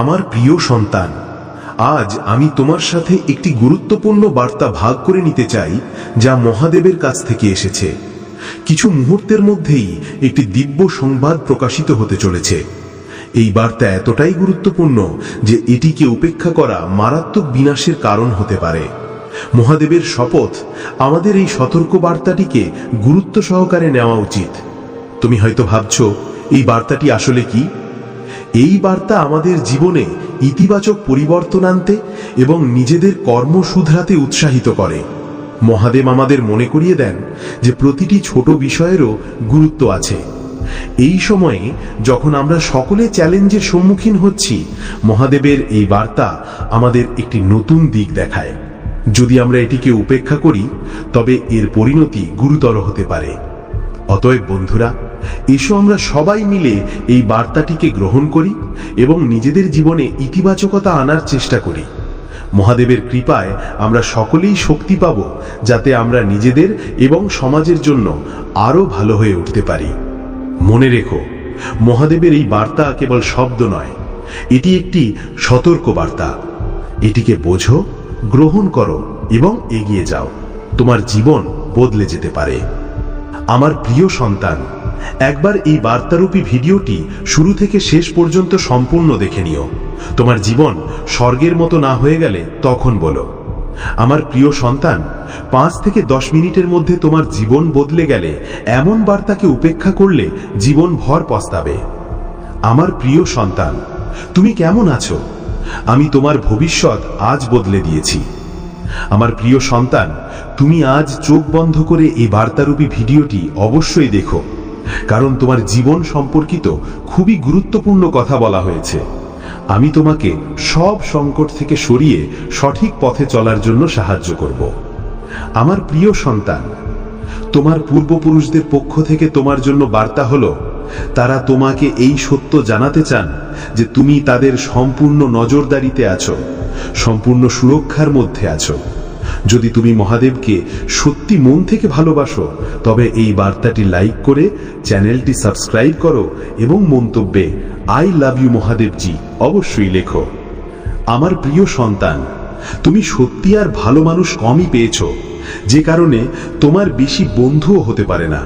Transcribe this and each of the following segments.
আমার প্রিয় সন্তান, আজ আমি তোমার সাথে একটি গুরুত্বপূর্ণ বার্তা ভাগ করে নিতে চাই, যা মহাদেবের কাছ থেকে এসেছে। কিছু মুহূর্তের মধ্যেই একটি দিব্য সংবাদ প্রকাশিত হতে চলেছে। এই বার্তা এতটাই গুরুত্বপূর্ণ যে এটিকে উপেক্ষা করা মারাত্মক বিনাশের কারণ হতে পারে। মহাদেবের শপথ, আমাদের এই সতর্ক বার্তাটিকে গুরুত্ব সহকারে নেওয়া উচিত। তুমি হয়তো ভাবছ, এই বার্তাটি আসলে কি? এই বার্তা আমাদের জীবনে ইতিবাচক পরিবর্তন আনতে এবং নিজেদের কর্ম শুধরাতে উৎসাহিত করে। মহাদেব আমাদের মনে করিয়ে দেন যে প্রতিটি ছোট বিষয়েরও গুরুত্ব আছে। এই সময়ে যখন আমরা সকলে চ্যালেঞ্জের সম্মুখীন হচ্ছি, মহাদেবের এই বার্তা আমাদের একটি নতুন দিক দেখায়। যদি আমরা এটিকে উপেক্ষা করি, তবে এর পরিণতি গুরুতর হতে পারে। অতএব বন্ধুরা এসো আমরা সবাই মিলে এই বার্তাটিকে গ্রহণ করি এবং নিজেদের জীবনে ইতিবাচকতা আনার চেষ্টা করি। মহাদেবের কৃপায় আমরা সকলেই শক্তি পাব যাতে আমরা নিজেদের এবং সমাজের জন্য আরও ভালো হয়ে উঠতে পারি। মনে রেখো, মহাদেবের এই বার্তা কেবল শব্দ নয়, এটি একটি সতর্ক বার্তা। এটিকে বোঝো, গ্রহণ করো এবং এগিয়ে যাও। তোমার জীবন বদলে যেতে পারে। আমার প্রিয় সন্তান একবার এই বার্তারূপী ভিডিওটি শুরু থেকে শেষ পর্যন্ত সম্পূর্ণ দেখে নিও। তোমার জীবন স্বর্গের মতো না হয়ে গেলে তখন বলো। আমার প্রিয় সন্তান, পাঁচ থেকে দশ মিনিটের মধ্যে তোমার জীবন বদলে গেলে এমন বার্তাকে উপেক্ষা করলে জীবন ভর পস্তাবে। আমার প্রিয় সন্তান, তুমি কেমন আছো? আমি তোমার ভবিষ্যৎ আজ বদলে দিয়েছি। আমার প্রিয় সন্তান, তুমি আজ চোখ বন্ধ করে এই বার্তারূপী ভিডিওটি অবশ্যই দেখো। কারণ তোমার জীবন সম্পর্কিত খুবই গুরুত্বপূর্ণ কথা বলা হয়েছে। আমি তোমাকে সব সংকট থেকে সরিয়ে সঠিক পথে চলার জন্য সাহায্য করব। আমার প্রিয় সন্তান, তোমার পূর্বপুরুষদের পক্ষ থেকে তোমার জন্য বার্তা হলো, তারা তোমাকে এই সত্য জানাতে চান যে তুমি তাদের সম্পূর্ণ নজরদারিতে আছো, সম্পূর্ণ সুরক্ষার মধ্যে আছো। যদি তুমি মহাদেবকে সত্যি মন থেকে ভালোবাসো, তবে এই বার্তাটি লাইক করে চ্যানেলটি সাবস্ক্রাইব করো এবং মন্তব্যে আই লাভ ইউ মহাদেবজি অবশ্যই লেখো। আমার প্রিয় সন্তান, তুমি সত্যি আর ভালো মানুষ কমই পেয়েছ, যে কারণে তোমার বেশি বন্ধুও হতে পারে না,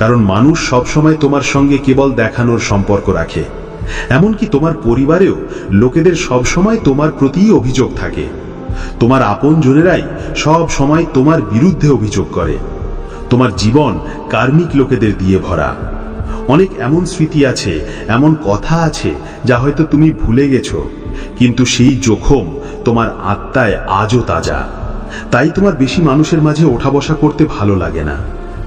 কারণ মানুষ সবসময় তোমার সঙ্গে কেবল দেখানোর সম্পর্ক রাখে। এমনকি তোমার পরিবারেও লোকেদের সবসময় তোমার প্রতিই অভিযোগ থাকে। তোমার আপন জনেরাই সব সময় তোমার বিরুদ্ধে অভিযোগ করে। তোমার জীবন কার্মিক লোকেদের দিয়ে ভরা। অনেক এমন স্মৃতি আছে, এমন কথা আছে যা হয়তো তুমি ভুলে গেছো, কিন্তু সেই জোখম তোমার আত্মায় আজও তাজা। তাই তোমার বেশি মানুষের মাঝে ওঠা বসা করতে ভালো লাগে না।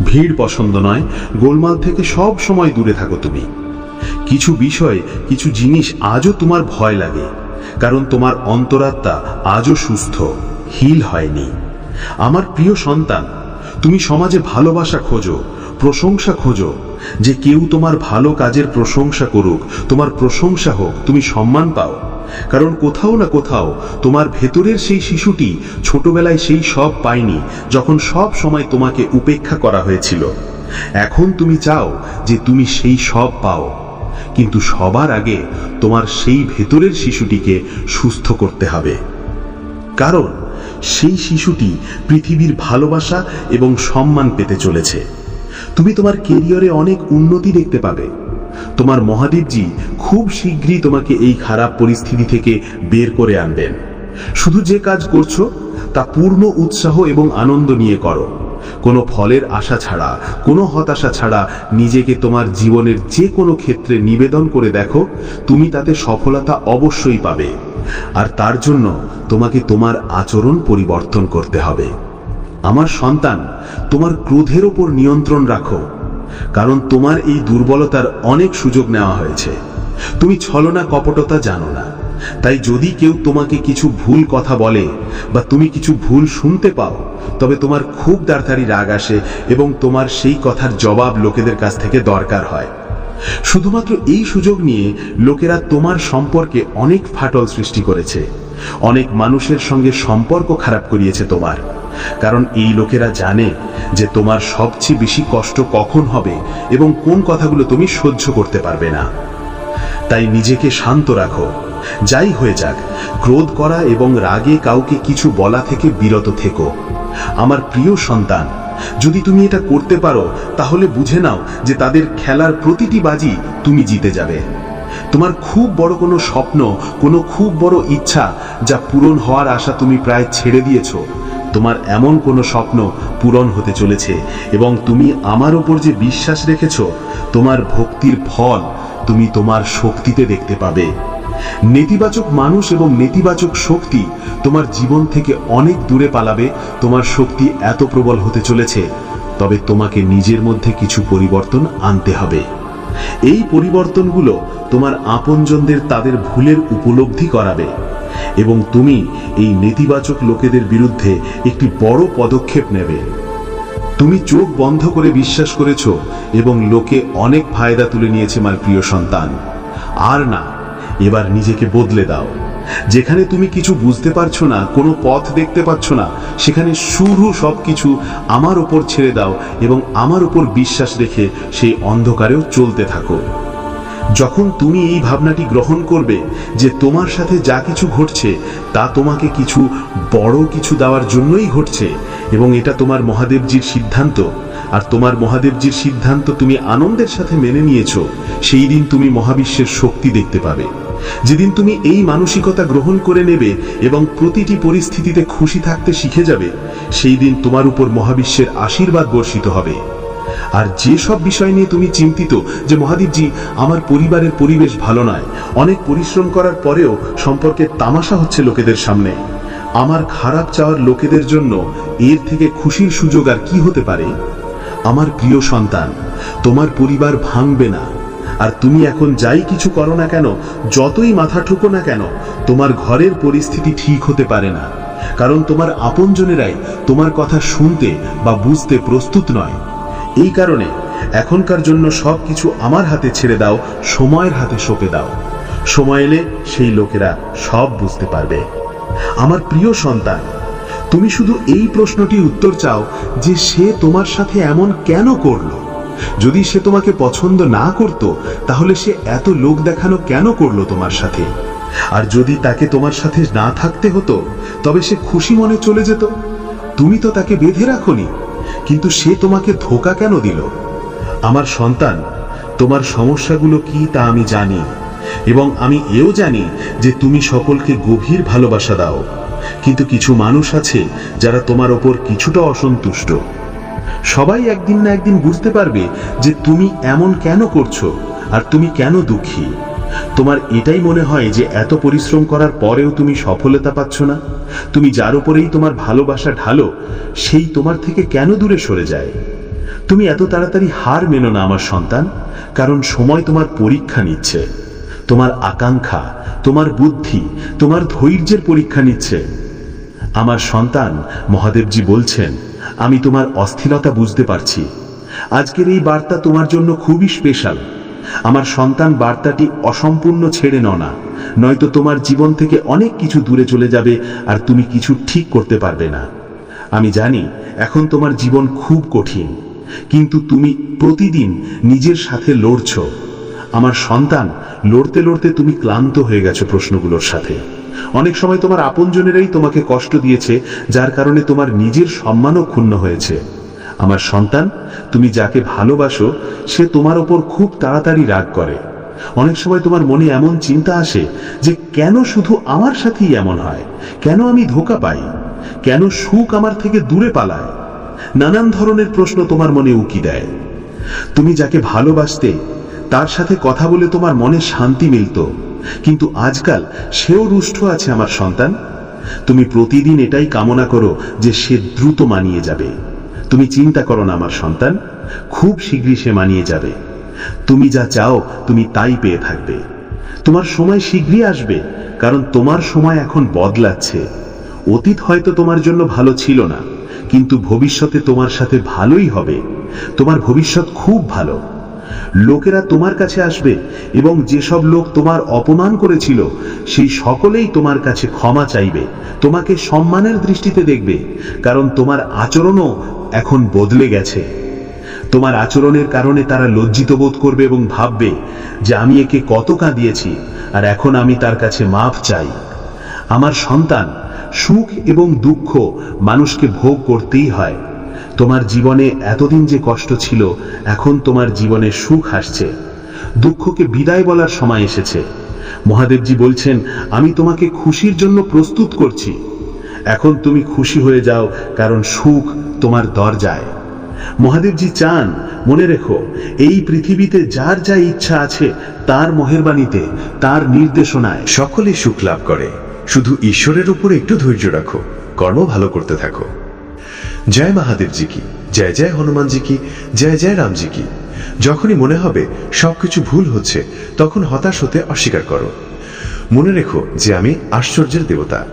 ভিড় পছন্দ নয়, গোলমাল থেকে সব সময় দূরে থাকো তুমি। কিছু বিষয়, কিছু জিনিস আজও তোমার ভয় লাগে। কারণ তোমার অন্তরাত্মা আজও সুস্থ হিল হয়নি। আমার প্রিয় সন্তান, তুমি সমাজে ভালোবাসা খোঁজো, প্রশংসা খোঁজো। যে কেউ তোমার ভালো কাজের প্রশংসা করুক, তোমার প্রশংসা হোক, তুমি সম্মান পাও। কারণ কোথাও না কোথাও তোমার ভেতরের সেই শিশুটি ছোটবেলায় সেই সব পায়নি, যখন সব সময় তোমাকে উপেক্ষা করা হয়েছিল। এখন তুমি চাও যে তুমি সেই সব পাও। কিন্তু সবার আগে তোমার সেই ভেতরের শিশুটিকে সুস্থ করতে হবে। কারণ সেই শিশুটি পৃথিবীর ভালোবাসা এবং সম্মান পেতে চলেছে। তুমি তোমার কেরিয়ারে অনেক উন্নতি দেখতে পাবে। তোমার মহাদেবজি খুব শীঘ্রই তোমাকে এই খারাপ পরিস্থিতি থেকে বের করে আনবেন। শুধু যে কাজ করছ, তা পূর্ণ উৎসাহ এবং আনন্দ নিয়ে করো। কোনো ফলের আশা ছাড়া, কোনো হতাশা ছাড়া নিজেকে তোমার জীবনের যে কোনো ক্ষেত্রে নিবেদন করে দেখো, তুমি তাতে সফলতা অবশ্যই পাবে। আর তার জন্য তোমাকে তোমার আচরণ পরিবর্তন করতে হবে। আমার সন্তান, তোমার ক্রোধের ওপর নিয়ন্ত্রণ রাখো, কারণ তোমার এই দুর্বলতার অনেক সুযোগ নেওয়া হয়েছে। তুমি ছলনা কপটতা জানো না। তাই যদি কেউ তোমাকে কিছু ভুল কথা বলে বা তুমি কিছু ভুল শুনতে পাও, তবে তোমার খুব তাড়াতাড়ি রাগ আসে এবং তোমার সেই কথার জবাব লোকেদের কাছ থেকে দরকার হয়। শুধুমাত্র এই সুযোগ নিয়ে লোকেরা তোমার সম্পর্কে অনেক ফাটল সৃষ্টি করেছে। অনেক মানুষের সঙ্গে সম্পর্ক খারাপ করিয়েছে তোমার। কারণ এই লোকেরা জানে যে তোমার সবচেয়ে বেশি কষ্ট কখন হবে এবং কোন কথাগুলো তুমি সহ্য করতে পারবে না। তাই নিজেকে শান্ত রাখো। যাই হয়ে যাক, ক্রোধ করা এবং রাগে কাউকে কিছু বলা থেকে বিরত থেকো। আমার প্রিয় সন্তান, যদি তুমি এটা করতে পারো, তাহলে বুঝে নাও যে তাদের খেলার প্রতিটি বাজি তুমি জিতে যাবে। তোমার খুব বড় কোনো স্বপ্ন, কোনো খুব বড় ইচ্ছা যা পূরণ হওয়ার আশা তুমি প্রায় ছেড়ে দিয়েছ। তোমার এমন কোনো স্বপ্ন পূরণ হতে চলেছে এবং তুমি আমার ওপর যে বিশ্বাস রেখেছ, তোমার ভক্তির ফল তুমি তোমার শক্তিতে দেখতে পাবে। নেতিবাচক মানুষ এবং নেতিবাচক শক্তি তোমার জীবন থেকে অনেক দূরে পালাবে, তোমার শক্তি এত প্রবল হতে চলেছে, তবে তোমাকে নিজের মধ্যে কিছু পরিবর্তন আনতে হবে। এই পরিবর্তনগুলো তোমার আপনজনদের তাদের ভুলের উপলব্ধি করাবে এবং তুমি এই নেতিবাচক লোকেদের বিরুদ্ধে একটি বড় পদক্ষেপ নেবে। তুমি চোখ বন্ধ করে বিশ্বাস করেছ এবং লোকে অনেক ফায়দা তুলে নিয়েছে আমার প্রিয় সন্তান। আর না, এবার নিজেকে বদলে দাও। যেখানে তুমি কিছু বুঝতে পারছ না, কোনো পথ দেখতে পাচ্ছ না, সেখানে শুরু সব কিছু আমার ওপর ছেড়ে দাও এবং আমার উপর বিশ্বাস রেখে সেই অন্ধকারেও চলতে থাকো। যখন তুমি এই ভাবনাটি গ্রহণ করবে যে তোমার সাথে যা কিছু ঘটছে, তা তোমাকে কিছু বড় কিছু দেওয়ার জন্যই ঘটছে এবং এটা তোমার মহাদেবজির সিদ্ধান্ত। আর তোমার মহাদেবজির সিদ্ধান্ত তুমি আনন্দের সাথে মেনে নিয়েছো, সেই দিন তুমি মহাবিশ্বের শক্তি দেখতে পাবে। যেদিন তুমি এই মানসিকতা গ্রহণ করে নেবে এবং প্রতিটি পরিস্থিতিতে খুশি থাকতে শিখে যাবে, সেই দিন তোমার উপর মহাবিশ্বের আশীর্বাদ বর্ষিত হবে। আর যে সব বিষয় নিয়ে তুমি চিন্তিত যে মহাদীপজি আমার পরিবারের পরিবেশ ভালো নয়, অনেক পরিশ্রম করার পরেও সম্পর্কে তামাশা হচ্ছে লোকেদের সামনে। আমার খারাপ চাওয়ার লোকেদের জন্য এর থেকে খুশির সুযোগ আর কি হতে পারে? আমার প্রিয় সন্তান, তোমার পরিবার ভাঙবে না। আর তুমি এখন যাই কিছু করো না কেন, যতই মাথা ঠুকো না কেন, তোমার ঘরের পরিস্থিতি ঠিক হতে পারে না। কারণ তোমার আপনজনেরাই তোমার কথা শুনতে বা বুঝতে প্রস্তুত নয়। এই কারণে এখনকার জন্য সব কিছু আমার হাতে ছেড়ে দাও, সময়ের হাতে সঁপে দাও। সময় এলে সেই লোকেরা সব বুঝতে পারবে। আমার প্রিয় সন্তান, তুমি শুধু এই প্রশ্নটির উত্তর চাও যে সে তোমার সাথে এমন কেন করল? যদি সে তোমাকে পছন্দ না করত, তাহলে সে এত লোক দেখানো কেন করল তোমার সাথে? আর যদি তাকে তোমার সাথে না থাকতে হতো, তবে সে খুশি মনে চলে যেত? তুমি তো তাকে বেঁধে রাখোনি, কিন্তু সে তোমাকে ধোকা কেন দিল? আমার সন্তান, তোমার সমস্যাগুলো কি তা আমি জানি। এবং আমি এও জানি যে তুমি সকলকে গভীর ভালোবাসা দাও। কিন্তু কিছু মানুষ আছে যারা তোমার ওপর কিছুটা অসন্তুষ্ট। সবাই একদিন না একদিন বুঝতে পারবে যে তুমি এমন কেন করছ আর তুমি কেন দুঃখী। তোমার এটাই মনে হয় যে এত পরিশ্রম করার পরেও তুমি সফলতা পাচ্ছ না। তুমি যার উপরেই তোমার ভালোবাসা ঢালো, সেই তোমার থেকে কেন দূরে সরে যায়? তুমি এত তাড়াতাড়ি হার মেনো না আমার সন্তান, কারণ সময় তোমার পরীক্ষা নিচ্ছে। তোমার আকাঙ্ক্ষা, তোমার বুদ্ধি, তোমার ধৈর্যের পরীক্ষা নিচ্ছে। আমার সন্তান মহাদেবজি বলছেন, আমি তোমার অস্থিরতা বুঝতে পারছি। আজকের এই বার্তা তোমার জন্য খুবই স্পেশাল। আমার সন্তান বার্তাটি অসম্পূর্ণ ছেড়ে ন না, নয়তো তোমার জীবন থেকে অনেক কিছু দূরে চলে যাবে আর তুমি কিছু ঠিক করতে পারবে না। আমি জানি, এখন তোমার জীবন খুব কঠিন, কিন্তু তুমি প্রতিদিন নিজের সাথে লড়ছ। আমার সন্তান, লড়তে লড়তে তুমি ক্লান্ত হয়ে গেছো প্রশ্নগুলোর সাথে। অনেক সময় তোমার আপনজনেরাই তোমাকে কষ্ট দিয়েছে, যার কারণে তোমার নিজের সম্মানও ক্ষুণ্ণ হয়েছে। আমার সন্তান, তুমি যাকে ভালোবাসো, সে তোমার ওপর খুব তাড়াতাড়ি রাগ করে। অনেক সময় তোমার মনে এমন চিন্তা আসে যে, কেন শুধু আমার সাথেই এমন হয়? কেন আমি ধোকা পাই? কেন সুখ আমার থেকে দূরে পালায়? নানান ধরনের প্রশ্ন তোমার মনে উকি দেয়। তুমি যাকে ভালোবাসতে তার সাথে কথা বলে তোমার মনে শান্তি মিলত। কিন্তু আজকাল সেও রুষ্ট আছে আমার সন্তান। তুমি প্রতিদিন এটাই কামনা করো যে সে দ্রুত মানিয়ে যাবে। তুমি চিন্তা করো না আমার সন্তান, খুব শীঘ্রই সে মানিয়ে যাবে। তুমি যা চাও তুমি তাই পেয়ে থাকবে। তোমার সময় শীঘ্রই আসবে, কারণ তোমার সময় এখন বদলাচ্ছে। অতীত হয়তো তোমার জন্য ভালো ছিল না, কিন্তু ভবিষ্যতে তোমার সাথে ভালোই হবে। তোমার ভবিষ্যৎ খুব ভালো। লোকেরা তোমার কাছে আসবে এবং যেসব লোক তোমার অপমান করেছিল, সেই সকলেই তোমার কাছে ক্ষমা চাইবে। তোমাকে সম্মানের দৃষ্টিতে দেখবে, কারণ তোমার আচরণও এখন বদলে গেছে। তোমার আচরণের কারণে তারা লজ্জিত বোধ করবে এবং ভাববে যে আমি একে কত কাঁদিয়েছি, আর এখন আমি তার কাছে মাফ চাই। আমার সন্তান সুখ এবং দুঃখ মানুষকে ভোগ করতেই হয়। তোমার জীবনে এতদিন যে কষ্ট ছিল, এখন তোমার জীবনে সুখ আসছে। দুঃখকে বিদায় বলার সময় এসেছে। মহাদেবজি বলছেন, আমি তোমাকে খুশির জন্য প্রস্তুত করছি। এখন তুমি খুশি হয়ে যাও, কারণ সুখ তোমার দরজায়। মহাদেবজি চান, মনে রেখো, এই পৃথিবীতে যার যা ইচ্ছা আছে, তার মহেরবাণীতে তার নির্দেশনায়। সকলে সুখ লাভ করে। শুধু ঈশ্বরের উপর একটু ধৈর্য রাখো, কর্ম ভালো করতে থাকো। জয় মহাদেবজি কি, জয় জয় হনুমানজি কি, জয় জয় রামজি কি। যখনই মনে হবে সবকিছু ভুল হচ্ছে, তখন হতাশ হতে অস্বীকার করো। মনে রেখো যে আমি আশ্চর্যের দেবতা।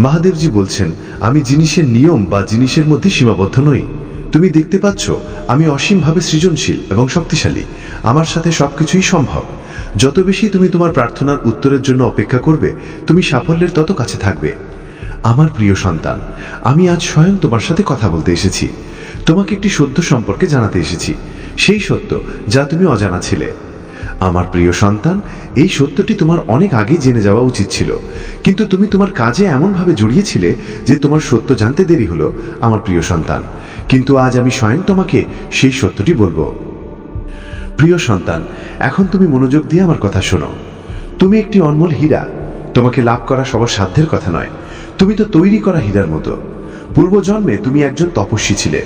মহাদেবজি বলছেন, আমি জিনিসের নিয়ম বা জিনিসের মধ্যে সীমাবদ্ধ নই। তুমি দেখতে পাচ্ছ, আমি অসীমভাবে সৃজনশীল এবং শক্তিশালী। আমার সাথে সবকিছুই সম্ভব। যত বেশি তুমি তোমার প্রার্থনার উত্তরের জন্য অপেক্ষা করবে, তুমি সাফল্যের তত কাছে থাকবে। আমার প্রিয় সন্তান, আমি আজ স্বয়ং তোমার সাথে কথা বলতে এসেছি। তোমাকে একটি সত্য সম্পর্কে জানাতে এসেছি। সেই সত্য যা তুমি অজানা ছিলে। আমার প্রিয় সন্তান, এই সত্যটি তোমার অনেক আগে জেনে যাওয়া উচিত ছিল। কিন্তু তুমি তোমার কাজে এমনভাবে জড়িয়েছিলে যে তোমার সত্য জানতে দেরি হলো, আমার প্রিয় সন্তান। কিন্তু আজ আমি স্বয়ং তোমাকে সেই সত্যটি বলব। প্রিয় সন্তান, এখন তুমি মনোযোগ দিয়ে আমার কথা শোনো। তুমি একটি অনমোল হীরা। তোমাকে লাভ করা সবার সাধ্যের কথা নয়। তুমি তো তৈরি করা হীরার মতো। পূর্বজন্মে তুমি একজন তপস্বী ছিলে।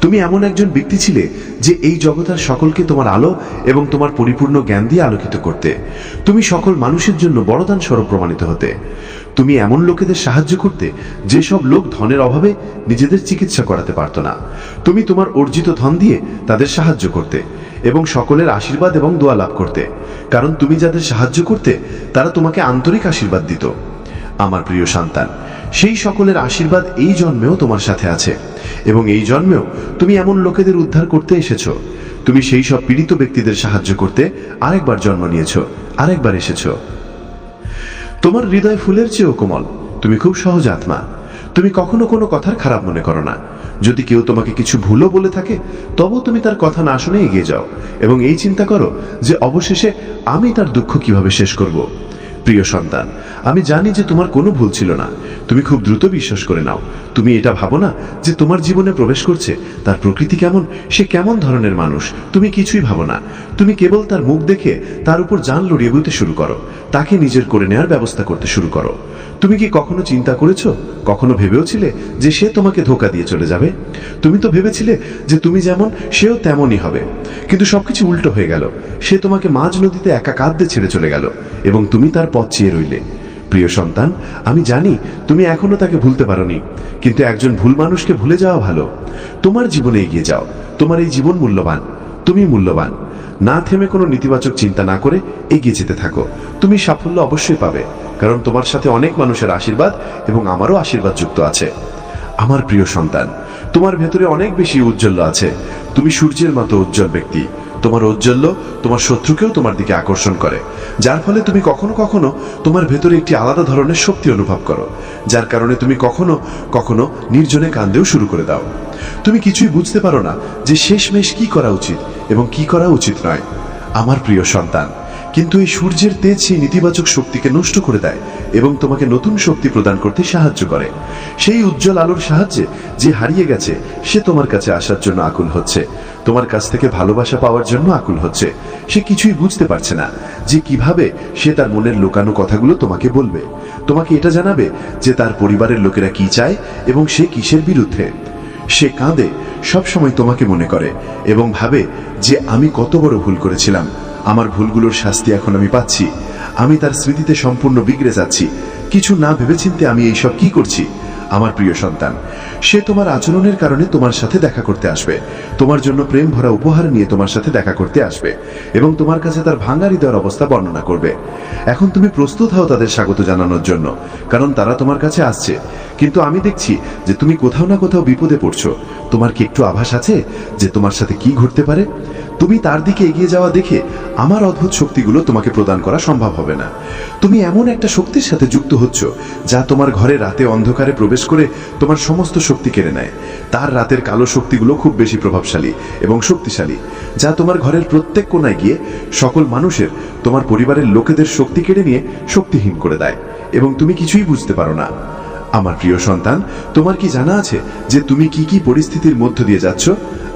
তুমি এমন একজন ব্যক্তি ছিলে যে এই জগতার সকলকে তোমার আলো এবং তোমার পরিপূর্ণ জ্ঞান দিয়ে আলোকিত করতে। তুমি সকল মানুষের জন্য বড়দান স্বরূপ প্রমাণিত হতে। তুমি এমন লোকেদের সাহায্য করতে যেসব লোক ধনের অভাবে নিজেদের চিকিৎসা করাতে পারত না। তুমি তোমার অর্জিত ধন দিয়ে তাদের সাহায্য করতে এবং সকলের আশীর্বাদ এবং দোয়া লাভ করতে। কারণ তুমি যাদের সাহায্য করতে, তারা তোমাকে আন্তরিক আশীর্বাদ দিত। আমার প্রিয় সন্তান, সেই সকলের আশীর্বাদ এই জন্মেও তোমার সাথে আছে। এবং এই জন্মেও তুমি এমন লোকেদের উদ্ধার করতে এসেছ। তুমি সেই সব পীড়িত ব্যক্তিদের সাহায্য করতে আরেকবার জন্ম নিয়েছো, আরেকবার এসেছ। তোমার হৃদয় ফুলের চেয়েও কোমল। তুমি খুব সহজ আত্মা। তুমি কখনো কোনো কথার খারাপ মনে করো না। যদি কেউ তোমাকে কিছু ভুলও বলে থাকে তবু তুমি তার কথা না শুনে এগিয়ে যাও। এবং এই চিন্তা করো যে, অবশেষে আমি তার দুঃখ কীভাবে শেষ করব? প্রিয় সন্তান, আমি জানি যে তোমার কোনো ভুল ছিল না। তুমি খুব দ্রুত বিশ্বাস করে নাও। তুমি এটা ভাবো না যে তোমার জীবনে প্রবেশ করছে, তার প্রকৃতি কেমন, সে কেমন ধরনের মানুষ, তুমি কিছুই ভাবো না। তুমি কেবল তার মুখ দেখে তার উপর জান লড়িয়ে বইতে শুরু করো, তাকে নিজের করে নেওয়ার ব্যবস্থা করতে শুরু করো। তুমি কি কখনো চিন্তা করেছ, কখনো ভেবেওছিলে যে সে তোমাকে ধোকা দিয়ে চলে যাবে? তুমি তো ভেবেছিলে যে তুমি যেমন, সেও তেমনই হবে। কিন্তু সবকিছু উল্টো হয়ে গেল। সে তোমাকে মাঝ নদীতে একা কাঁদতে ছেড়ে চলে গেল এবং তুমি তার পথ চেয়ে রইলে। প্রিয় সন্তান, আমি জানি তুমি এখনও তাকে ভুলতে পারোনি, কিন্তু একজন ভুল মানুষকে ভুলে যাওয়া ভালো। তোমার জীবনে এগিয়ে যাও। তোমার এই জীবন মূল্যবান। তুমি মূল্যবান। না থেমে কোনো নেতিবাচক চিন্তা না করে এগিয়ে যেতে থাকো। তুমি সাফল্য অবশ্যই পাবে, কারণ তোমার সাথে অনেক মানুষের আশীর্বাদ এবং আমারও আশীর্বাদ যুক্ত আছে। আমার প্রিয় সন্তান, তোমার ভেতরে অনেক বেশি উজ্জ্বল আছে। তুমি সূর্যের মতো উজ্জ্বল ব্যক্তি। তোমার ঔজ্জ্বল্য, তোমার শত্রুকেও তোমার দিকে আকর্ষণ করে। যার ফলে তুমি কখনো কখনো তোমার ভেতরে একটি আলাদা ধরনের শক্তি অনুভব করো, যার কারণে তুমি কখনো কখনো নির্জনে কান্দেও শুরু করে দাও। তুমি কিছুই বুঝতে পারো না যে শেষমেশ কি করা উচিত এবং কি করা উচিত নয়। আমার প্রিয় সন্তান কিন্তু এই সূর্যের তেজ সেই নেতিবাচক শক্তিকে নষ্ট করে দেয় এবং তোমাকে নতুন শক্তি প্রদান করতে সাহায্য করে। সেই উজ্জ্বল আলোর সাহায্যে যে হারিয়ে গেছে, সে তোমার কাছে আসার জন্য আকুল হচ্ছে। তোমার কাছ থেকে ভালোবাসা পাওয়ার জন্য আকুল হচ্ছে। সে কিছুই বুঝতে পারছে না যে কীভাবে সে তার মনের লোকানো কথাগুলো তোমাকে বলবে। তোমাকে এটা জানাবে যে তার পরিবারের লোকেরা কি চায় এবং সে কিসের বিরুদ্ধে। সে কাঁদে, সবসময় তোমাকে মনে করে এবং ভাবে যে আমি কত বড় ভুল করেছিলাম। আমার ভুলগুলোর শাস্তি এখন আমি পাচ্ছি। আমি তার স্মৃতিতে সম্পূর্ণ বিগড়ে যাচ্ছি। কিছু না ভেবেচিন্তে আমি এইসব কি করছি? আমার প্রিয় সন্তান, সে তোমার আচরণের কারণে তোমার সাথে দেখা করতে আসবে। তোমার জন্য প্রেম ভরা উপহার নিয়ে তোমার সাথে দেখা করতে আসবে এবং তোমার কাছে তার ভাঙ্গা হৃদয়ের অবস্থা বর্ণনা করবে। এখন তুমি প্রস্তুত হও তাদের স্বাগত জানানোর জন্য, কারণ তারা তোমার কাছে আসছে। কিন্তু আমি দেখছি যে তুমি কোথাও না কোথাও বিপদে পড়ছো। তোমার কি একটু আভাস আছে যে তোমার সাথে কি ঘটতে পারে? তুমি তার দিকে এগিয়ে যাওয়া দেখে আমার অদ্ভুত শক্তিগুলো তোমাকে প্রদান করা সম্ভব হবে না। তুমি এমন একটা শক্তির সাথে যুক্ত হচ্ছ যা তোমার ঘরে রাতে অন্ধকারে প্রবেশ করে তোমার সমস্ত শক্তি কেড়ে নেয়। তার রাতের কালো শক্তিগুলো খুব বেশি প্রভাবশালী এবং শক্তিশালী, যা তোমার ঘরের প্রত্যেক কোনায় গিয়ে সকল মানুষের, তোমার পরিবারের লোকেদের শক্তি কেড়ে নিয়ে শক্তিহীন করে দেয় এবং তুমি কিছুই বুঝতে পারো না। আমার প্রিয় সন্তান, তোমার কি জানা আছে যে তুমি কি কি পরিস্থিতির মধ্য দিয়ে যাচ্ছ?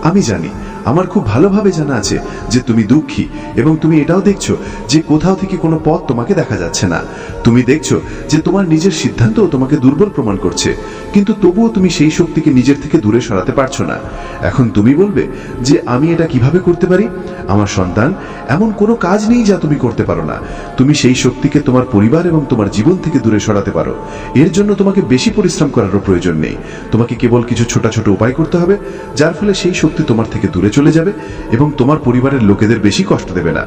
আমি জানি আমার খুব ভালোভাবে জানা আছে যে তুমি দুঃখী এবং তুমি এটাও দেখছ যে কোথাও থেকে কোনো পথ তোমাকে দেখা যাচ্ছে না। তুমি দেখছ যে তোমার নিজের সিদ্ধান্তও তোমাকে দুর্বল প্রমাণ করছে, কিন্তু তবুও তুমি সেই শক্তিকে নিজের থেকে দূরে সরাতে পারছ না। এখন তুমি বলবে যে আমি এটা কীভাবে করতে পারি? আমার সন্তান, এমন কোনো কাজ নেই যা তুমি করতে পারো না। তুমি সেই শক্তিকে তোমার পরিবার এবং তোমার জীবন থেকে দূরে সরাতে পারো। এর জন্য তোমাকে বেশি পরিশ্রম করারও প্রয়োজন নেই। তোমাকে কেবল কিছু ছোট ছোট উপায় করতে হবে, যার ফলে সেই শক্তি তোমার থেকে দূরে চলে যাবে এবং তোমার পরিবারের লোকেদের বেশি কষ্ট দেবে না।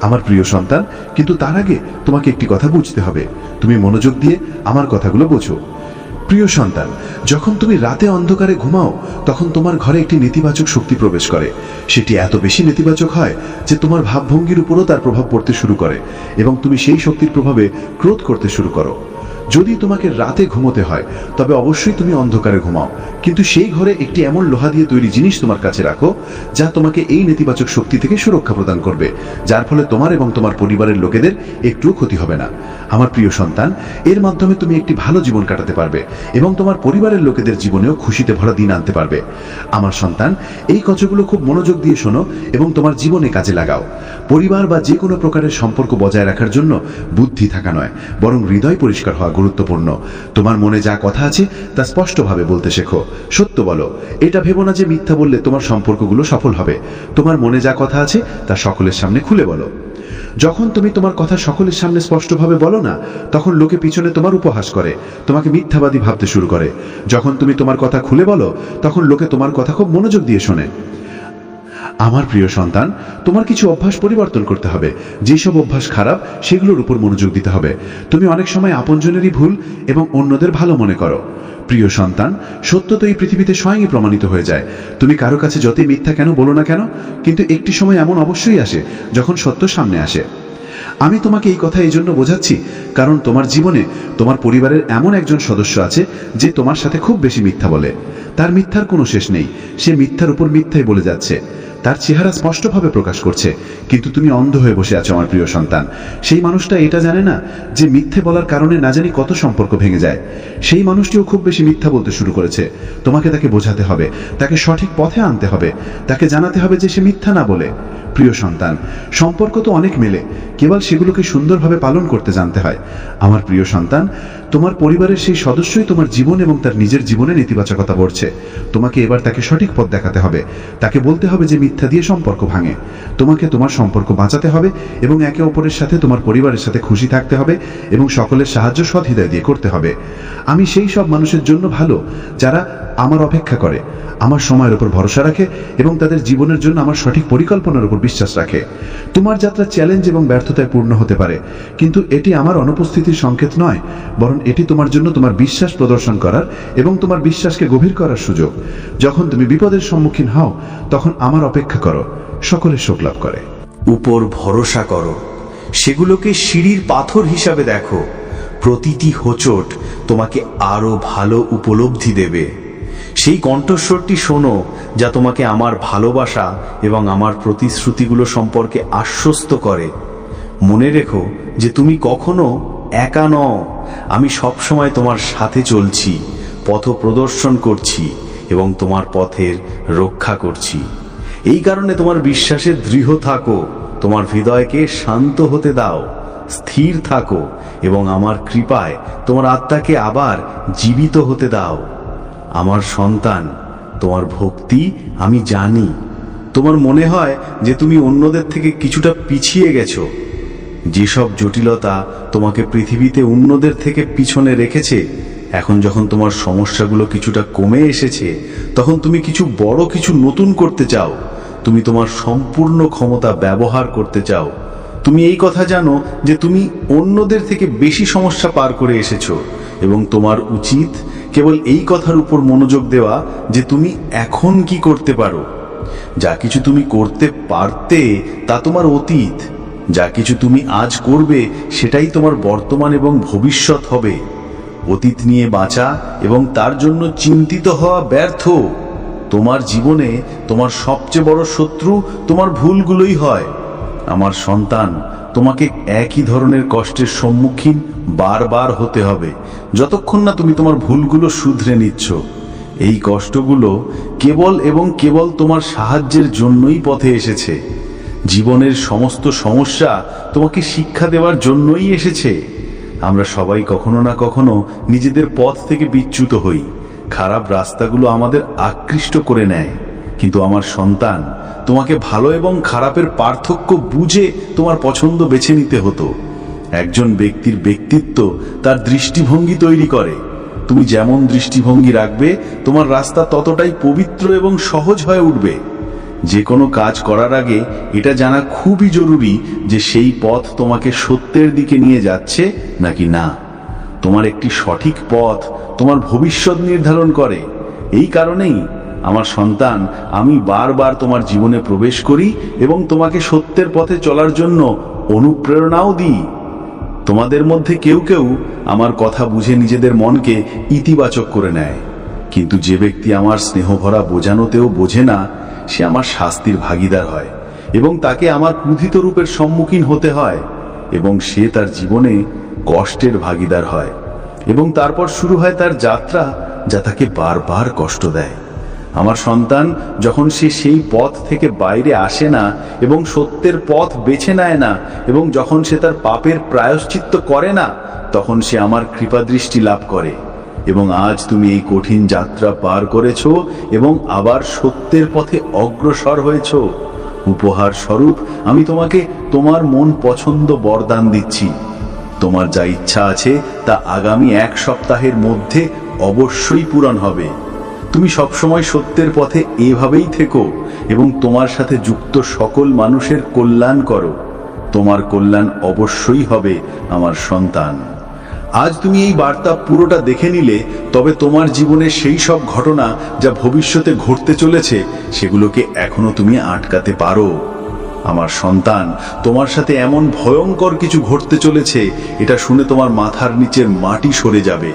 আমার প্রিয় সন্তান, কিন্তু তার আগে তোমাকে একটি কথা বুঝতে হবে। তুমি মনোযোগ দিয়ে আমার কথাগুলো বোঝো। প্রিয় সন্তান, যখন তুমি রাতে অন্ধকারে ঘুমাও, তখন তোমার ঘরে একটি নেতিবাচক শক্তি প্রবেশ করে। সেটি এত বেশি নেতিবাচক হয় যে তোমার ভাবভঙ্গির উপরও তার প্রভাব পড়তে শুরু করে এবং তুমি সেই শক্তির প্রভাবে ক্রোধ করতে শুরু করো। যদি তোমাকে রাতে ঘুমোতে হয়, তবে অবশ্যই তুমি অন্ধকারে ঘুমাও। কিন্তু সেই ঘরে একটি এমন লোহা দিয়ে তৈরি জিনিস তোমার কাছে রাখো, যা তোমাকে এই নেতিবাচক শক্তি থেকে সুরক্ষা প্রদান করবে, যার ফলে তোমার এবং তোমার পরিবারের লোকেদের একটুও ক্ষতি হবে না। আমার প্রিয় সন্তান, এর মাধ্যমে তুমি একটি ভালো জীবন কাটাতে পারবে এবং তোমার পরিবারের লোকেদের জীবনেও খুশিতে ভরা দিন আনতে পারবে। আমার সন্তান, এই কথাগুলো খুব মনোযোগ দিয়ে শোনো এবং তোমার জীবনে কাজে লাগাও। পরিবার বা যে কোনো প্রকারের সম্পর্ক বজায় রাখার জন্য বুদ্ধি থাকা নয়, বরং হৃদয় পরিষ্কার হওয়া গুরুত্বপূর্ণ। তোমার মনে যা কথা আছে, তা স্পষ্টভাবে বলতে শেখো। সত্য বলো, এটা ভেবো না যে মিথ্যা বললে তোমার সম্পর্কগুলো সফল হবে। তোমার মনে যা কথা আছে, তা সকলের সামনে খুলে বলো। যখন তুমি তোমার কথা সকলের সামনে স্পষ্টভাবে বলো না, তখন লোকে পিছনে তোমার উপহাস করে, তোমাকে মিথ্যাবাদী ভাবতে শুরু করে। যখন তুমি তোমার কথা খুলে বলো, তখন লোকে তোমার কথা খুব মনোযোগ দিয়ে শোনে। আমার প্রিয় সন্তান, তোমার কিছু অভ্যাস পরিবর্তন করতে হবে। যেসব অভ্যাস খারাপ, সেগুলোর উপর মনোযোগ দিতে হবে। তুমি অনেক সময় আপনজনেরই ভুল এবং অন্যদের ভালো মনে করো। প্রিয় সন্তান, সত্য তো এই পৃথিবীতে স্বয়ংই প্রমাণিত হয়ে যায়। তুমি কারও কাছে যতই মিথ্যা কেন বলো না কেন, কিন্তু একটি সময় এমন অবশ্যই আসে যখন সত্য সামনে আসে। আমি তোমাকে এই কথা এই জন্য বোঝাচ্ছি, কারণ তোমার জীবনে তোমার পরিবারের এমন একজন সদস্য আছে যে তোমার সাথে খুব বেশি মিথ্যা বলে। তার মিথ্যার কোনো শেষ নেই। সে মিথ্যার উপর মিথ্যাই বলে যাচ্ছে। তার চেহারা স্পষ্টভাবে প্রকাশ করছে। কিন্তু তুমি অন্ধ হয়ে বসে আছো, আমার প্রিয় সন্তান। সেই মানুষটা এটা জানে না যে মিথ্যে বলার কারণে না জানি কত সম্পর্ক ভেঙে যায়। সেই মানুষটিও খুব বেশি মিথ্যা বলতে শুরু করেছে। তোমাকে তাকে বোঝাতে হবে, তাকে সঠিক পথে আনতে হবে, তাকে জানাতে হবে যে সে মিথ্যা না বলে। প্রিয় সন্তান, সম্পর্ক তো অনেক মেলে, কেবল সেগুলোকে সুন্দরভাবে পালন করতে জানতে হয়। আমার প্রিয় সন্তান, তোমার পরিবারের সেই সদস্যই তোমার জীবন এবং তার নিজের জীবনে নেতিবাচকতা বলছে তোমাকে এবার তাকে সঠিক পথ দেখাতে হবে। তাকে বলতে হবে যে মিথ্যা দিয়ে সম্পর্ক ভাঙে। তোমাকে তোমার সম্পর্ক বাঁচাতে হবে এবং একে অপরের সাথে তোমার পরিবারের সাথে খুশি থাকতে হবে এবং সকলের সাহায্য সৎ হৃদয় দিয়ে করতে হবে। আমি সেই সব মানুষের জন্য ভালো যারা আমার অপেক্ষা করে। আমার সময়ের উপর ভরসা রাখে এবং তাদের জীবনের জন্য আমার সঠিক পরিকল্পনার উপর বিশ্বাস রাখে। তোমার যাত্রা চ্যালেঞ্জ এবং ব্যর্থতায় পূর্ণ হতে পারে, কিন্তু এটি আমার অনুপস্থিতির সংকেত নয়, বরং এটি তোমার জন্য তোমার বিশ্বাস প্রদর্শন করার এবং তোমার বিশ্বাসকে গভীর করার সুযোগ। যখন তুমি বিপদের সম্মুখীন হও, তখন আমার অপেক্ষা করো, সকলে শোক লাভ করে। উপর ভরসা করো, সেগুলোকে সিঁড়ির পাথর হিসাবে দেখো, প্রতিটি হোচট তোমাকে আরও ভালো উপলব্ধি দেবে। সেই কণ্ঠস্বরটি শোনো, যা তোমাকে আমার ভালোবাসা এবং আমার প্রতিশ্রুতিগুলো সম্পর্কে আশ্বস্ত করে। মনে রেখো যে তুমি কখনো একা নও। আমি সবসময় তোমার সাথে চলছি, পথ প্রদর্শন করছি এবং তোমার পথের রক্ষা করছি। এই কারণে তোমার বিশ্বাসে দৃঢ় থাকো, তোমার হৃদয়কে শান্ত হতে দাও, স্থির থাকো এবং আমার কৃপায় তোমার আত্মাকে আবার জীবিত হতে দাও। আমার সন্তান, তোমার ভক্তি আমি জানি। তোমার মনে হয় যে তুমি অন্যদের থেকে কিছুটা পিছিয়ে গেছো। যেসব জটিলতা তোমাকে পৃথিবীতে অন্যদের থেকে পিছনে রেখেছে, এখন যখন তোমার সমস্যাগুলো কিছুটা কমে এসেছে, তখন তুমি কিছু বড় কিছু নতুন করতে চাও। তুমি তোমার সম্পূর্ণ ক্ষমতা ব্যবহার করতে চাও। তুমি এই কথা জানো যে তুমি অন্যদের থেকে বেশি সমস্যা পার করে এসেছ এবং তোমার উচিত কেবল এই কথার উপর মনোযোগ দেওয়া যে তুমি এখন কি করতে পারো। যা কিছু তুমি করতে পারতে, তা তোমার অতীত। যা কিছু তুমি আজ করবে, সেটাই তোমার বর্তমান এবং ভবিষ্যৎ হবে। অতীত নিয়ে বাঁচা এবং তার জন্য চিন্তিত হওয়া ব্যর্থ। তোমার জীবনে তোমার সবচেয়ে বড় শত্রু তোমার ভুলগুলোই হয়। আমার সন্তান, তোমাকে একই ধরনের কষ্টের সম্মুখীন বারবার হতে হবে। যতক্ষণ না তুমি তোমার ভুলগুলো শুধরে নিচ্ছ, এই কষ্টগুলো কেবল এবং কেবল তোমার সাহায্যের জন্যই পথে এসেছে। জীবনের সমস্ত সমস্যা তোমাকে শিক্ষা দেওয়ার জন্যই এসেছে। আমরা সবাই কখনো না কখনো নিজেদের পথ থেকে বিচ্যুত হই। খারাপ রাস্তাগুলো আমাদের আকৃষ্ট করে নেয়। কিন্তু আমার সন্তান, তোমাকে ভালো এবং খারাপের পার্থক্য বুঝে তোমার পছন্দ বেছে নিতে হতো। একজন ব্যক্তির ব্যক্তিত্ব তার দৃষ্টিভঙ্গি তৈরি করে। তুমি যেমন দৃষ্টিভঙ্গি রাখবে, তোমার রাস্তা ততটাই পবিত্র এবং সহজ হয়ে উঠবে। যে কোনো কাজ করার আগে এটা জানা খুবই জরুরি যে সেই পথ তোমাকে সত্যের দিকে নিয়ে যাচ্ছে নাকি না। তোমার একটি সঠিক পথ তোমার ভবিষ্যৎ নির্ধারণ করে। এই কারণেই আমার সন্তান, আমি বারবার তোমার জীবনে প্রবেশ করি এবং তোমাকে সত্যের পথে চলার জন্য অনুপ্রেরণাও দিই। তোমাদের মধ্যে কেউ কেউ আমার কথা বুঝে নিজেদের মনকে ইতিবাচক করে নেয়। কিন্তু যে ব্যক্তি আমার স্নেহভরা বোঝানোতেও বোঝে না, সে আমার শাস্তির ভাগিদার হয় এবং তাকে আমার ক্রুধিত রূপের সম্মুখীন হতে হয় এবং সে তার জীবনে কষ্টের ভাগিদার হয় এবং তারপর শুরু হয় তার যাত্রা যা তাকে বারবার কষ্ট দেয়। আমার সন্তান যখন সে সেই পথ থেকে বাইরে আসে না এবং সত্যের পথ বেছে নেয় না এবং যখন সে তার পাপের প্রায়শ্চিত্ত করে না, তখন সে আমার কৃপাদৃষ্টি লাভ করে। এবং আজ তুমি এই কঠিন যাত্রা পার করেছ এবং আবার সত্যের পথে অগ্রসর হয়েছ। উপহার স্বরূপ আমি তোমাকে তোমার মন পছন্দ বরদান দিচ্ছি। তোমার যা ইচ্ছা আছে তা আগামী এক সপ্তাহের মধ্যে অবশ্যই পূরণ হবে। তুমি সবসময় সত্যের পথে এভাবেই থেকো এবং তোমার সাথে যুক্ত সকল মানুষের কল্যাণ করো। তোমার কল্যাণ অবশ্যই হবে আমার সন্তান। আজ তুমি এই বার্তা পুরোটা দেখে নিলে, তবে তোমার জীবনে সেই সব ঘটনা যা ভবিষ্যতে ঘটতে চলেছে, সেগুলোকে এখনও তুমি আটকাতে পারো। আমার সন্তান, তোমার সাথে এমন ভয়ঙ্কর কিছু ঘটতে চলেছে, এটা শুনে তোমার মাথার নিচের মাটি সরে যাবে।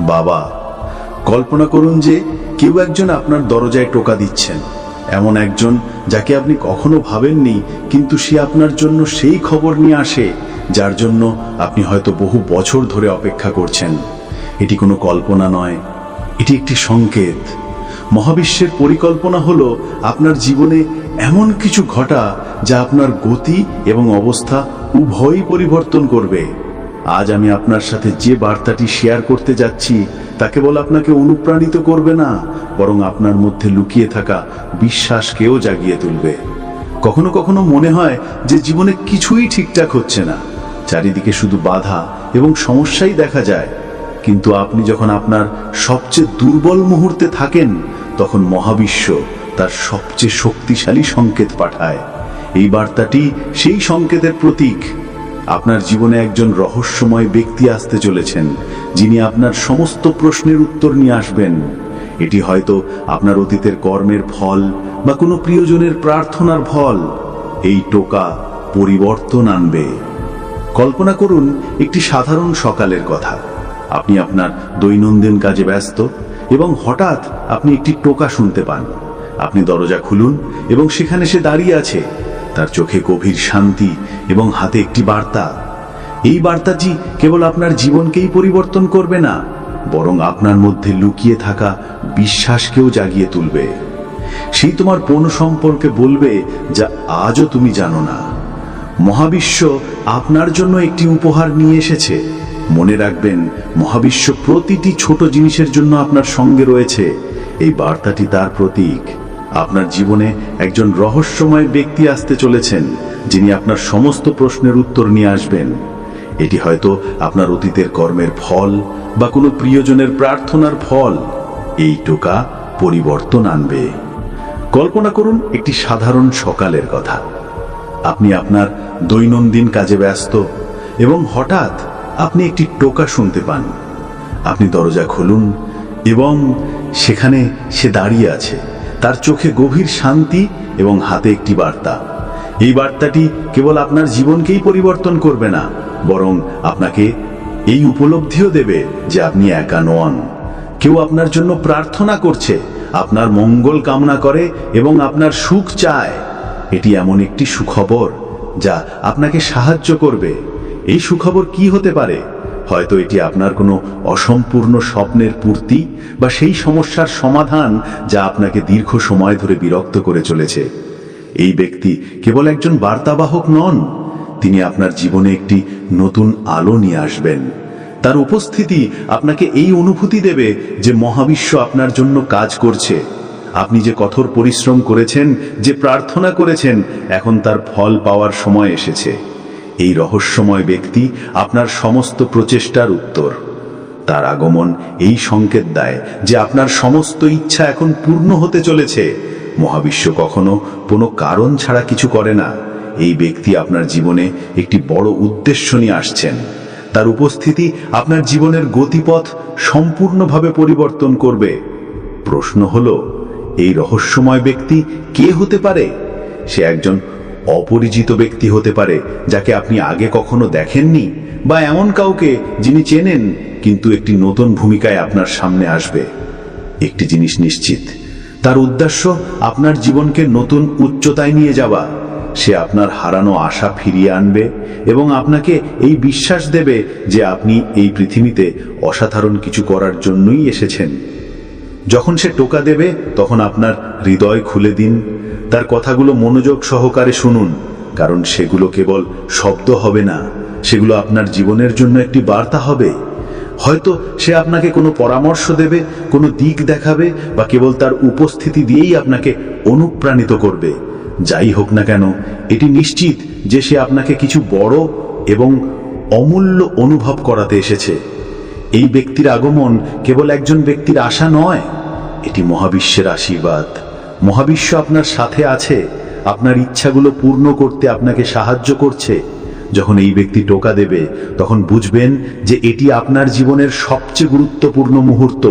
বাবা কল্পনা করুন যে কেউ একজন আপনার দরজায় টোকা দিচ্ছেন। এমন একজন যাকে আপনি কখনো ভাবেননি, কিন্তু সে আপনার জন্য সেই খবর নিয়ে আসে, যার জন্য আপনি হয়তো বহু বছর ধরে অপেক্ষা করছেন। এটি কোনো কল্পনা নয়, এটি একটি সংকেত। মহাবিশ্বের পরিকল্পনা হলো আপনার জীবনে এমন কিছু ঘটা যা আপনার গতি এবং অবস্থা উভয়ই পরিবর্তন করবে। আজ আমি আপনার সাথে যে বার্তাটি শেয়ার করতে যাচ্ছি তা কেবল আপনাকে অনুপ্রাণিত করবে না, বরং আপনার মধ্যে লুকিয়ে থাকা বিশ্বাসকেও জাগিয়ে তুলবে। কখনো কখনো মনে হয় যে জীবনে কিছুই ঠিকঠাক হচ্ছে না। চারিদিকে শুধু বাধা এবং সমস্যাই দেখা যায়। কিন্তু আপনি যখন আপনার সবচেয়ে দুর্বল মুহূর্তে থাকেন, তখন মহাবিশ্ব তার সবচেয়ে শক্তিশালী সংকেত পাঠায়। এই বার্তাটি সেই সংকেতের প্রতীক। আপনার জীবনে একজন রহস্যময় ব্যক্তি আসতে চলেছেন, যিনি আপনার সমস্ত প্রশ্নের উত্তর নিয়ে আসবেন। এটি হয়তো আপনার অতীতের কর্মের ফল বা কোনো প্রিয়জনের প্রার্থনার ফল। এই টোকা পরিবর্তন আনবে। কল্পনা করুন, একটি সাধারণ সকালের কথা। আপনি আপনার দৈনন্দিন কাজে ব্যস্ত এবং হঠাৎ আপনি একটি টোকা শুনতে পান। আপনি দরজা খুলুন এবং সেখানে সে দাঁড়িয়ে আছে। তার চোখে গভীর শান্তি এবং হাতে একটি বার্তা। এই বার্তাটি কেবল আপনার জীবনকেই পরিবর্তন করবে না, বরং আপনার মধ্যে লুকিয়ে থাকা বিশ্বাসকেও জাগিয়ে তুলবে। সেই তোমার পণ সম্পর্কে বলবে যা আজও তুমি জানো না। মহাবিশ্ব আপনার জন্য একটি উপহার নিয়ে এসেছে। মনে রাখবেন, মহাবিশ্ব প্রতিটি ছোট জিনিসের জন্য আপনার সঙ্গে রয়েছে। এই বার্তাটি তার প্রতীক। আপনার জীবনে একজন রহস্যময় ব্যক্তি আসতে চলেছেন, যিনি আপনার সমস্ত প্রশ্নের উত্তর নিয়ে আসবেন। এটি হয়তো আপনার অতীতের কর্মের ফল বা কোনো প্রিয়জনের প্রার্থনার ফল। এই টোকা পরিবর্তন আনবে। কল্পনা করুন একটি সাধারণ সকালের কথা। আপনি আপনার দৈনন্দিন কাজে ব্যস্ত এবং হঠাৎ আপনি একটি টোকা শুনতে পান। আপনি দরজা খুলুন এবং সেখানে সে দাঁড়িয়ে আছে। তার চোখে গভীর শান্তি এবং হাতে একটি বার্তা। এই বার্তাটি কেবল আপনার জীবনকেই পরিবর্তন করবে না, বরং আপনাকে এই উপলব্ধিও দেবে যে আপনি একা নন। কেউ আপনার জন্য প্রার্থনা করছে, আপনার মঙ্গল কামনা করে এবং আপনার সুখ চায়। এটি এমন একটি সুখবর যা আপনাকে সাহায্য করবে। এই সুখবর কি হতে পারে? হয়তো এটি আপনার কোনো অসম্পূর্ণ স্বপ্নের পূর্তি বা সেই সমস্যার সমাধান যা আপনাকে দীর্ঘ সময় ধরে বিরক্ত করে চলেছে। এই ব্যক্তি কেবল একজন বার্তাবাহক নন, তিনি আপনার জীবনে একটি নতুন আলো নিয়ে আসবেন। তার উপস্থিতি আপনাকে এই অনুভূতি দেবে যে মহাবিশ্ব আপনার জন্য কাজ করছে। আপনি যে কঠোর পরিশ্রম করেছেন, যে প্রার্থনা করেছেন, এখন তার ফল পাওয়ার সময় এসেছে। এই রহস্যময় ব্যক্তি আপনার সমস্ত প্রচেষ্টার উত্তর। তার আগমন এই সংকেত দেয় যে আপনার সমস্ত ইচ্ছা এখন পূর্ণ হতে চলেছে। মহাবিশ্ব কখনো কোনো কারণ ছাড়া কিছু করে না। এই ব্যক্তি আপনার জীবনে একটি বড় উদ্দেশ্য নিয়ে আসছেন। তার উপস্থিতি আপনার জীবনের গতিপথ সম্পূর্ণভাবে পরিবর্তন করবে। প্রশ্ন হল, এই রহস্যময় ব্যক্তি কে হতে পারে? সে একজন অপরিচিত ব্যক্তি হতে পারে যাকে আপনি আগে কখনো দেখেননি বা এমন কাউকে যিনি চেনেন, কিন্তু একটি নতুন ভূমিকায় আপনার সামনে আসবে। একটি জিনিস নিশ্চিত, তার উদ্দেশ্য আপনার জীবনকে নতুন উচ্চতায় নিয়ে যাওয়া। সে আপনার হারানো আশা ফিরিয়ে আনবে এবং আপনাকে এই বিশ্বাস দেবে যে আপনি এই পৃথিবীতে অসাধারণ কিছু করার জন্যই এসেছেন। যখন সে টোকা দেবে, তখন আপনার হৃদয় খুলে দিন। তার কথাগুলো মনোযোগ সহকারে শুনুন, কারণ সেগুলো কেবল শব্দ হবে না, সেগুলো আপনার জীবনের জন্য একটি বার্তা হবে। হয়তো সে আপনাকে কোনো পরামর্শ দেবে, কোনো দিক দেখাবে, বা কেবল তার উপস্থিতি দিয়েই আপনাকে অনুপ্রাণিত করবে। যাই হোক না কেন, এটি নিশ্চিত যে সে আপনাকে কিছু বড় এবং অমূল্য অনুভব করাতে এসেছে। এই ব্যক্তির আগমন কেবল একজন ব্যক্তির আশা নয়, এটি মহাবিশ্বের আশীর্বাদ। মহাবিশ্ব আপনার সাথে আছে, আপনার ইচ্ছাগুলো পূর্ণ করতে আপনাকে সাহায্য করছে। যখন এই ব্যক্তি টোকা দেবে, তখন বুঝবেন যে এটি আপনার জীবনের সবচেয়ে গুরুত্বপূর্ণ মুহূর্ত।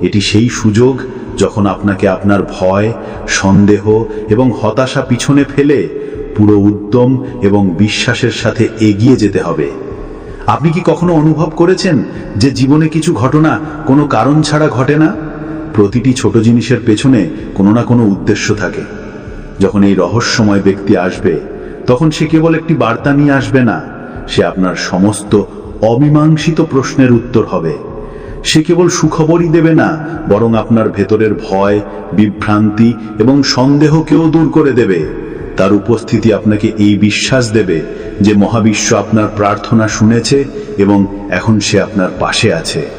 এটি সেই সুযোগ যখন আপনাকে আপনার ভয়, সন্দেহ এবং হতাশা পিছনে ফেলে পুরো উদ্যম এবং বিশ্বাসের সাথে এগিয়ে যেতে হবে। আপনি কি কখনো অনুভব করেছেন যে জীবনে কিছু ঘটনা কোনো কারণ ছাড়া ঘটে না? প্রতিটি ছোট জিনিসের পেছনে কোনো না কোনো উদ্দেশ্য থাকে। যখন এই রহস্যময় ব্যক্তি আসবে, তখন সে কেবল একটি বার্তা নিয়ে আসবে না। সে আপনার সমস্ত অমীমাংসিত প্রশ্নের উত্তর হবে। সে কেবল সুখবরই দেবে না, বরং আপনার ভেতরের ভয়, বিভ্রান্তি এবং সন্দেহকেও দূর করে দেবে। তার উপস্থিতি আপনাকে এই বিশ্বাস দেবে যে মহাবিশ্ব আপনার প্রার্থনা শুনেছে এবং এখন সে আপনার পাশে আছে।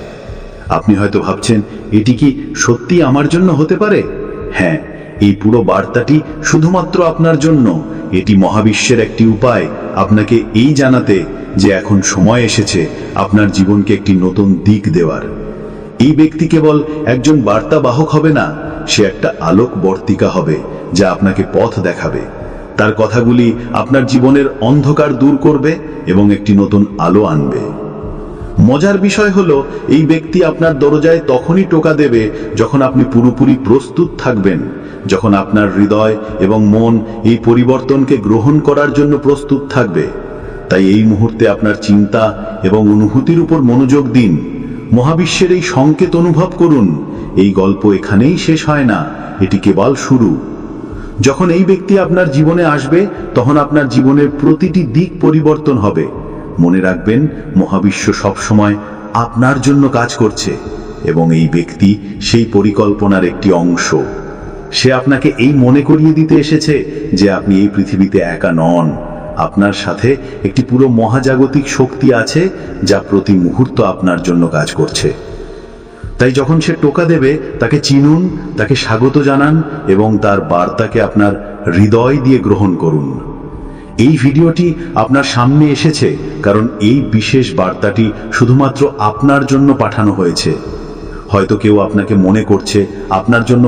আপনি হয়তো ভাবছেন, এটি কি সত্যি আমার জন্য হতে পারে? হ্যাঁ এই পুরো বার্তাটি শুধুমাত্র আপনার জন্য। এটি মহাবিশ্বের একটি উপায়। আপনাকে এই জানাতে যে এখন সময় এসেছে আপনার জীবনকে একটি নতুন দিক দেওয়ার। এই ব্যক্তি কেবল একজন বার্তাবাহক হবে না, সে একটা আলোক বর্তিকা হবে, যা আপনাকে পথ দেখাবে। তার কথাগুলি আপনার জীবনের অন্ধকার দূর করবে এবং একটি নতুন আলো আনবে। মজার বিষয় হলো, এই ব্যক্তি আপনার দরজায় তখনই টোকা দেবে যখন আপনি পুরোপুরি প্রস্তুত থাকবেন, যখন আপনার হৃদয় এবং মন এই পরিবর্তনকে গ্রহণ করার জন্য প্রস্তুত থাকবে। তাই এই মুহূর্তে আপনার চিন্তা এবং অনুভূতির উপর মনোযোগ দিন। মহাবিশ্বের এই সংকেত অনুভব করুন, এই গল্প এখানেই শেষ হয় না, এটি কেবল শুরু। যখন এই ব্যক্তি আপনার জীবনে আসবে, তখন আপনার জীবনের প্রতিটি দিক পরিবর্তন হবে। মনে রাখবেন, মহাবিশ্ব সবসময় আপনার জন্য কাজ করছে এবং এই ব্যক্তি সেই পরিকল্পনার একটি অংশ। সে আপনাকে এই মনে করিয়ে দিতে এসেছে যে আপনি এই পৃথিবীতে একা নন। আপনার সাথে একটি পুরো মহাজাগতিক শক্তি আছে যা প্রতি মুহূর্ত আপনার জন্য কাজ করছে। তাই যখন সে টোকা দেবে, তাকে চিনুন, তাকে স্বাগত জানান এবং তার বার্তাকে আপনার হৃদয় দিয়ে গ্রহণ করুন। এই ভিডিওটি আপনার সামনে এসেছে কারণ এই বিশেষ বার্তাটি শুধুমাত্র আপনার জন্য পাঠানো হয়েছে। হয়তো কেউ আপনাকে মনে করছে আপনার জন্য